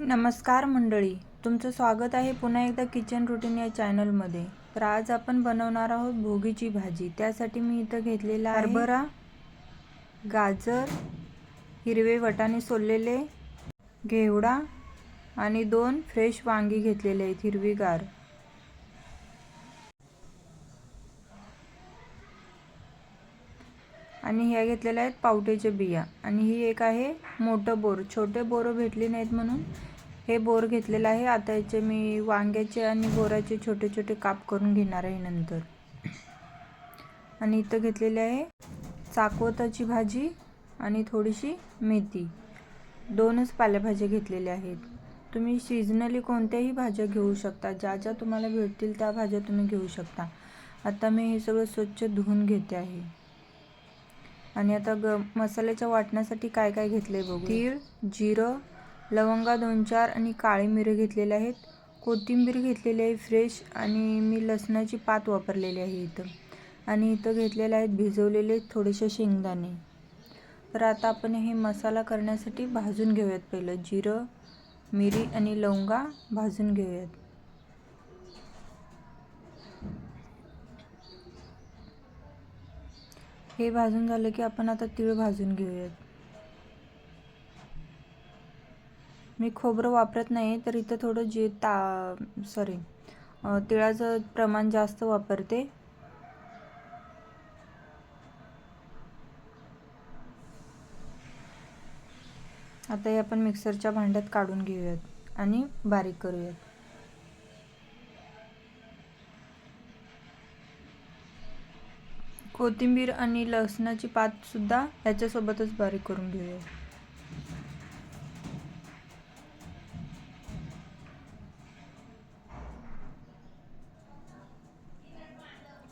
नमस्कार मंडळी तुमचं स्वागत आहे पुन्हा एकदा किचन रुटीन या चॅनलमध्ये. तर आज आपण बनवणार आहोत भोगीची भाजी. त्यासाठी मी इथं घेतलेला हरभरा गाजर हिरवे वटाणे सोललेले घेवडा आणि दोन फ्रेश वांगी घेतलेले आहेत हिरवीगार. आणि ह्या घेतलेल्या आहेत पावट्याचे बिया. आणि ही एक आहे मोठं बोर. छोटे बोरं भेटली नाहीत म्हणून हे बोर घेतलेलं आहे. आता याचे मी वांग्याचे आणि बोराचे छोटे छोटे काप करून घेणार आहे नंतर. आणि इथं घेतलेले आहे चाकवताची भाजी आणि थोडीशी मेथी. दोनच पालेभाज्या घेतलेल्या आहेत. तुम्ही सीजनली कोणत्याही भाज्या घेऊ शकता. ज्या ज्या तुम्हाला भेटतील त्या भाज्या तुम्ही घेऊ शकता. आता मी हे सगळं स्वच्छ धुवून घेते आहे. आणि आता ग मसाल्याच्या वाटण्यासाठी काय काय घेतले बघू. तीळ जिरं लवंगा दोन चार आणि काळी मिरं घेतलेले आहेत. कोथिंबीर घेतलेली आहे फ्रेश आणि मी लसणाची पात वापरलेली आहे इथं. आणि इथं घेतलेले आहेत भिजवलेले थोडेसे शेंगदाणे. तर आता आपण हे मसाला करण्यासाठी भाजून घेऊयात पहिलं. जिरं मिरी आणि लवंगा भाजून घेऊयात. हे भाजून झालं की आपण आता तीळ भाजून घेऊयात. मी खोबरं वापरत नाही तर इथं थोडं जे ता सॉरी तिळाचं प्रमाण जास्त वापरते. आता हे आपण मिक्सरच्या भांड्यात काढून घेऊयात आणि बारीक करूयात. कोथिंबीर आणि लसणाची पातसुद्धा याच्यासोबतच बारीक करून घेऊया.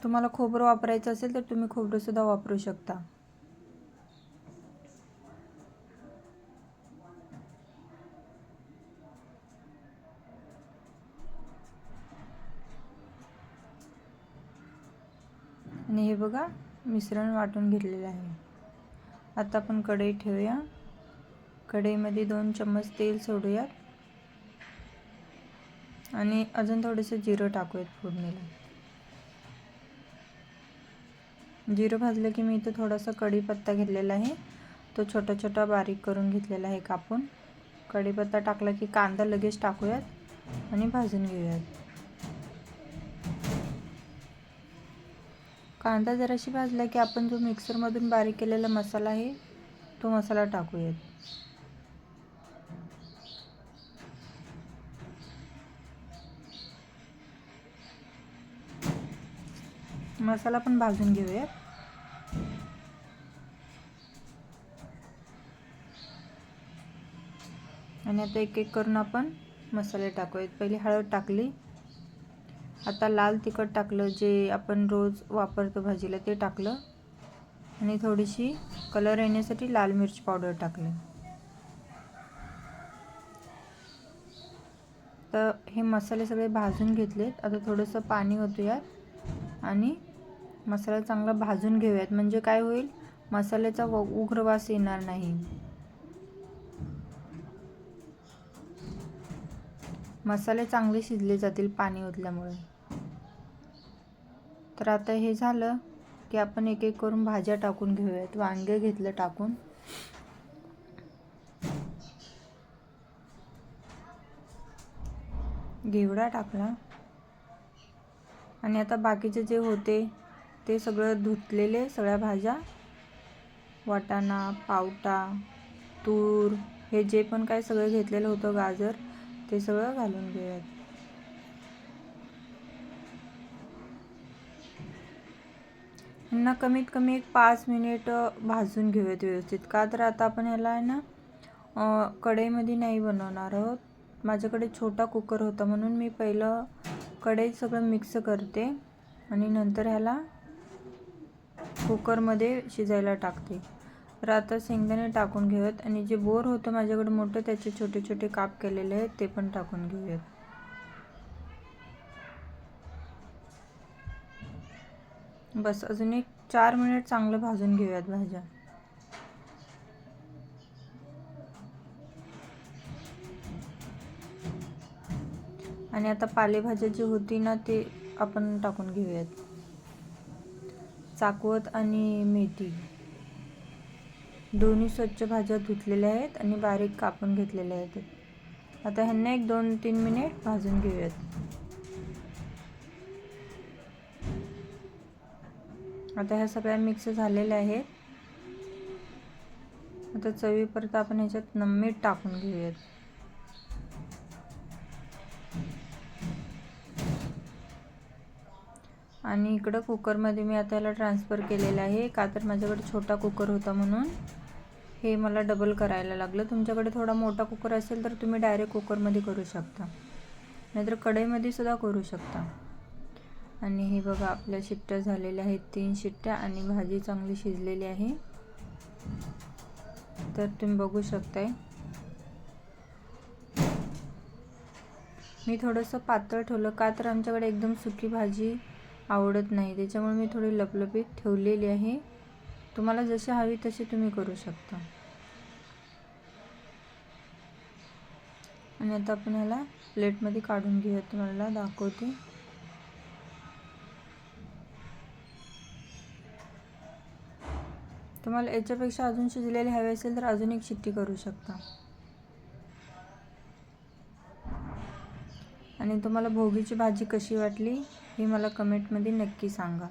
तुम्हाला खोबरं वापरायचं असेल तर तुम्ही खोबरंसुद्धा वापरू शकता. आणि हे बघा मिश्रण वाटून घेतलेलं आहे. आता आपण कढई ठेवूया. कढईमध्ये दोन चम्मच तेल सोडूयात. आणि अजून थोडंसं जिरं टाकूयात फोडणीला. जिरं भाजलं की मी इथं थोडासा कढीपत्ता घेतलेला आहे. तो छोटा छोटा बारीक करून घेतलेला आहे कापून. कढीपत्ता टाकला की कांदा लगेच टाकूयात आणि भाजून घेऊयात. कांदा जराशी भाजला की आपण जो मिक्सरमधून बारीक केलेला मसाला आहे तो मसाला टाकूयात. मसाला पण भाजून घेऊयात. आणि आता एक एक करून आपण मसाले टाकूयात. पहिली हळद टाकली. आता लाल तिखट टाकलं जे आपण रोज वापरतो भाजीला ते टाकलं. आणि थोडीशी कलर येण्यासाठी लाल मिरच पावडर टाकलं. तर हे मसाले सगळे भाजून घेतलेत. आता थोडंसं पाणी होतं यात आणि मसाला चांगला भाजून घेऊयात. म्हणजे काय होईल? मसाल्याचा व उग्र वास येणार नाही. मसाले चांगले शिजले जातील पाणी ओतल्यामुळे. तर आता हे झालं की आपण एक एक करून भाज्या टाकून घेऊयात. वांगे घेतलं टाकून. घेवडा टाकला. आणि आता बाकीचे जे होते ते सगळं धुतलेले सगळ्या भाज्या. वाटाणा पावटा तूर हे जे पण काय सगळं घेतलेलं होतं गाजर ते सगळं घालून घेऊयात. यांना कमीत कमी एक पाच मिनिट भाजून घेऊयात व्यवस्थित. का तर आता आपण ह्याला आहे ना कढईमध्ये नाही बनवणार आहोत. माझ्याकडे छोटा कुकर होता म्हणून मी पहिलं कढईत सगळं मिक्स करते आणि नंतर ह्याला कुकरमध्ये शिजायला टाकते. तर आता शेंगदाणे टाकून घेऊयात आणि जे बोर होतं माझ्याकडे मोठं त्याचे छोटे छोटे काप केलेले आहेत ते पण टाकून घेऊयात. बस अजून एक चार मिनिट चांगलं भाजून घेऊयात भाज्या. आणि आता पालेभाज्या जी होती ना ते आपण टाकून घेऊयात. चाकवत आणि मेथी. दोन्ही स्वच्छ भाज्या धुतलेल्या आहेत आणि बारीक कापून घेतलेल्या आहेत. आता ह्यांना एक दोन तीन मिनिट भाजून घेऊयात. आता ह्या सगळ्या मिक्स झालेल्या आहेत. आता चवीपर्यंत आपण ह्याच्यात न मीठ टाकून घेऊयात. आणि इकडं कुकरमध्ये मी आता याला ट्रान्सफर केलेलं आहे. का तर माझ्याकडे छोटा कुकर होता म्हणून. हे मला डबल करायला लागलं. तुमच्याकडे थोडा मोठा कुकर असेल तर तुम्ही डायरेक्ट कुकरमध्ये करू शकता. नाहीतर कढईमध्ये सुद्धा करू शकता. आणि हे बघा आपल्या शिट्ट्या झालेल्या आहेत तीन शिट्ट्या आणि भाजी चांगली शिजलेली आहे. तर तुम्ही बघू शकताय. मी थोडंसं पातळ ठेवलं का तर आमच्याकडे एकदम सुकी भाजी आवडत नाही. त्याच्यामुळे मी थोडी लपलपीत ठेवलेली आहे. तुम्हाला जशी हवी तशी तुम्ही करू शकता. आणि आता आपण ह्याला प्लेटमध्ये काढून घेऊया तुम्हाला दाखवते. तुम्हाला याच्यापेक्षा अजून शिजलेले हवे असेल तर अजून एक शिट्टी करू शकता. आणि तुम्हाला भोगीची भाजी कशी वाटली हे मला कमेंटमध्ये नक्की सांगा.